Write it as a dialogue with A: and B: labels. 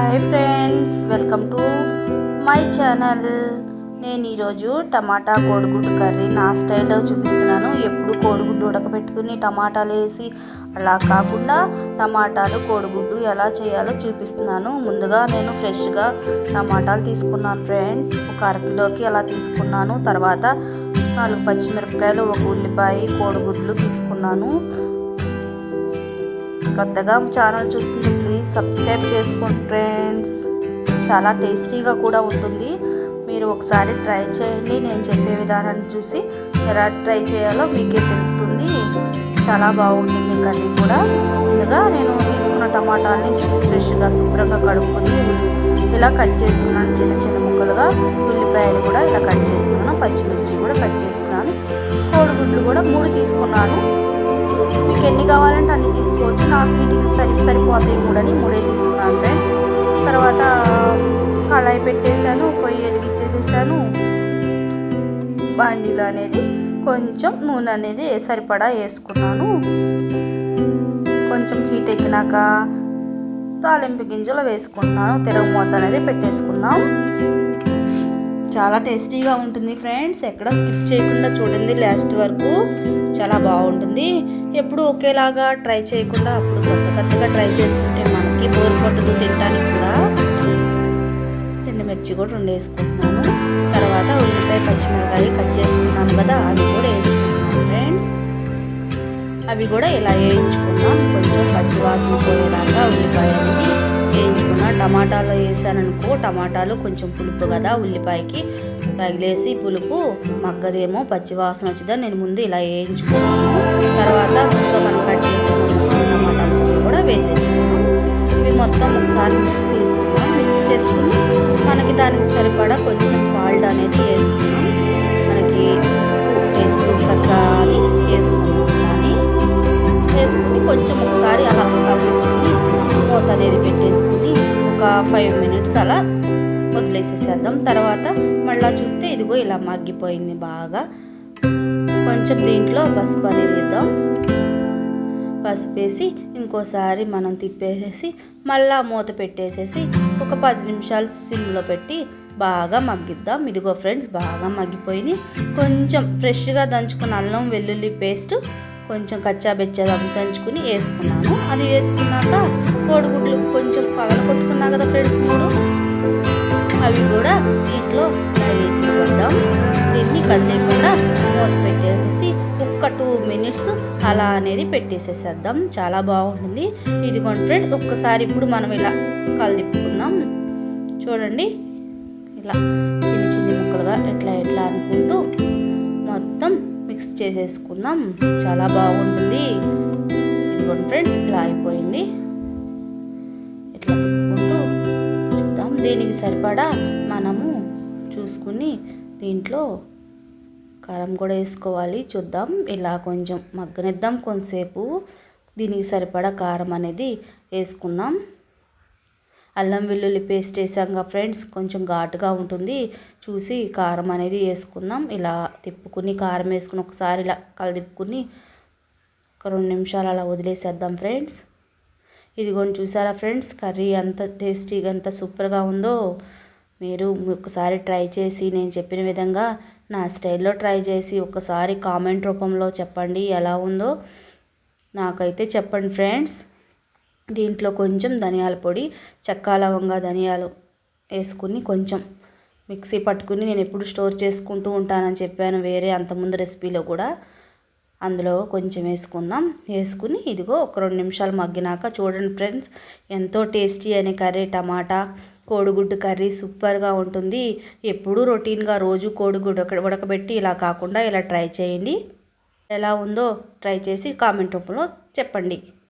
A: Hi friends welcome to my channel. నేను ఈరోజు టమాటా కోడిగుడ్డు కర్రీ నా స్టైల్లో చూపిస్తున్నాను. ఎప్పుడు కోడిగుడ్డు ఉడకబెట్టుకుని టమాటాలు వేసి అలా కాకుండా టమాటాలు కోడిగుడ్డు ఎలా చేయాలో చూపిస్తున్నాను. ముందుగా నేను ఫ్రెష్గా టమాటాలు తీసుకున్నాను ఫ్రెండ్స్. ఒక అరకిలోకి అలా తీసుకున్నాను. తర్వాత నాలుగు పచ్చిమిరపకాయలు ఒక ఉల్లిపాయ కోడిగుడ్లు తీసుకున్నాను. కొత్తగా ఛానల్ చూస్తుంది సబ్స్క్రైబ్ చేసుకోండి ఫ్రెండ్స్. చాలా టేస్టీగా కూడా ఉంటుంది. మీరు ఒకసారి ట్రై చేయండి. నేను చెప్పే విధానాన్ని చూసి ఎలా ట్రై చేయాలో మీకే తెలుస్తుంది. చాలా బాగుంటుంది కర్రీ కూడా. ముందుగా నేను తీసుకున్న టమాటాలని ఫ్రెష్గా శుభ్రంగా కడుక్కొని ఇలా కట్ చేసుకున్నాను. చిన్న చిన్న ముక్కలుగా ఉల్లిపాయలు కూడా ఇలా కట్ చేసుకున్నాను. పచ్చిమిర్చి కూడా కట్ చేసుకున్నాను. కోడిగుడ్లు కూడా మూడు తీసుకున్నాను. మీకు ఎన్ని కావాలంటే అన్ని తీసుకోవచ్చు. నాకు వీటికి సరి సరిపోతాయి మూడని మూడే తీసుకున్నాను ఫ్రెండ్స్. తర్వాత కళాయి పెట్టేశాను పొయ్యి వెలిగించేసేసాను. బాండీలో అనేది కొంచెం నూనె అనేది సరిపడా వేసుకున్నాను. కొంచెం హీట్ ఎక్కినాక తాలింపు గింజలు వేసుకుంటున్నాను. తిరగ మూత అనేది పెట్టేసుకుందాం. చాలా టేస్టీగా ఉంటుంది ఫ్రెండ్స్. ఎక్కడ స్కిప్ చేయకుండా చూడండి లాస్ట్ వరకు. చాలా బాగుంటుంది. ఎప్పుడు ఒకేలాగా ట్రై చేయకుండా అప్పుడు కొత్త కొత్తగా ట్రై చేస్తుంటే మనకి బోర్ పట్టుకు తినడానికి కూడా. ఎండుమిర్చి కూడా రెండు వేసుకుంటున్నాను. తర్వాత ఉల్లిపాయ పచ్చిమిరకాయ కట్ చేసుకున్నాను కదా అవి కూడా వేసుకుంటున్నాను ఫ్రెండ్స్. అవి కూడా ఇలా వేయించుకున్నాం కొంచెం పచ్చివాసన పోయేలాగా ఉల్లిపాయ అనేది వేయించుకున్నా టమాటాలో వేసాననుకో టమాటాలు కొంచెం పులుపు కదా ఉల్లిపాయకి తగిలేసి పులుపు మగ్గదేమో పచ్చివాసన వచ్చిందని నేను ముందు ఇలా వేయించుకున్నాను. తర్వాత ముందుగా మనం కట్ చేసిన కూడా వేసేసుకున్నాం. ఇవి మొత్తం ఒకసారి మిక్స్ చేసుకున్నాం మిక్స్ చేసుకుని మనకి దానికి సరిపడా కొంచెం ఒక ఫైవ్ మినిట్స్ అలా వదిలేసేసేద్దాం. తర్వాత మళ్ళీ చూస్తే ఇదిగో ఇలా మగ్గిపోయింది బాగా. కొంచెం దీంట్లో పసుపు అనేది వేద్దాం. పసుపు వేసి ఇంకోసారి మనం తిప్పేసేసి మళ్ళా మూత పెట్టేసేసి ఒక పది నిమిషాలు సిమ్లో పెట్టి బాగా మగ్గిద్దాం. ఇదిగో ఫ్రెండ్స్ బాగా మగ్గిపోయింది. కొంచెం ఫ్రెష్గా దంచుకున్న అల్లం వెల్లుల్లి పేస్ట్ కొంచెం కచ్చా బెచ్చా దంచుకుని వేసుకున్నాను. అది వేసుకున్నాక కోడిగుడ్లు కొంచెం పగల కొట్టుకున్నా కదా ఫ్రెండ్స్ మూడు. అవి కూడా దీంట్లో వేసేసేద్దాం దీన్ని కదిలేకుండా మూత పెట్టేసి ఒక్క టూ మినిట్స్ అలా అనేది పెట్టేసేసేద్దాం. చాలా బాగుంటుంది. ఇదిగోండి ఫ్రెండ్స్ ఒక్కసారి ఇప్పుడు మనం ఇలా కలిదిప్పుకుందాం చూడండి. ఇలా చిన్న చిన్న ముక్కలుగా ఎట్లా ఎట్లా అనుకుంటూ మిక్స్ చేసేసుకుందాం. చాలా బాగుంటుంది. ఇదిగోండి ఫ్రెండ్స్ ఇలా అయిపోయింది. ఇట్లా తిప్పుకుంటూ చూద్దాం. దీనికి సరిపడా మనము చూసుకుని దీంట్లో కారం కూడా వేసుకోవాలి. చూద్దాం. ఇలా కొంచెం మగ్గనిద్దాం కొంతసేపు. దీనికి సరిపడా కారం అనేది వేసుకుందాం. అల్లం వెల్లుల్లి పేస్ట్ వేసాం ఫ్రెండ్స్. కొంచెం ఘాటుగా ఉంటుంది. చూసి కారం అనేది వేసుకుందాం. ఇలా తిప్పుకుని కారం వేసుకుని ఒకసారి ఇలా కలదిప్పుకుని ఒక రెండు నిమిషాలు అలా వదిలేసేద్దాం ఫ్రెండ్స్. ఇదిగోండి చూసారా ఫ్రెండ్స్ కర్రీ ఎంత టేస్టీగా ఎంత సూపర్గా ఉందో. మీరు ఒకసారి ట్రై చేసి నేను చెప్పిన విధంగా నా స్టైల్లో ట్రై చేసి ఒకసారి కామెంట్ రూపంలో చెప్పండి ఎలా ఉందో. నాకైతే చెప్పండి ఫ్రెండ్స్. దీంట్లో కొంచెం ధనియాల పొడి చెక్క లవంగా ధనియాలు వేసుకుని కొంచెం మిక్సీ పట్టుకుని నేను ఎప్పుడు స్టోర్ చేసుకుంటూ ఉంటానని చెప్పాను వేరే అంతకుముందు రెసిపీలో కూడా. అందులో కొంచెం వేసుకుందాం. వేసుకుని ఇదిగో ఒక రెండు నిమిషాలు మగ్గినాక చూడండి ఫ్రెండ్స్ ఎంతో టేస్టీ అనే కర్రీ టమాటా కోడిగుడ్డు కర్రీ సూపర్గా ఉంటుంది. ఎప్పుడూ రొటీన్గా రోజు కోడిగుడ్డు ఉడకబెట్టి ఇలా కాకుండా ఇలా ట్రై చేయండి. ఎలా ఉందో ట్రై చేసి కామెంట్ రూపంలో చెప్పండి.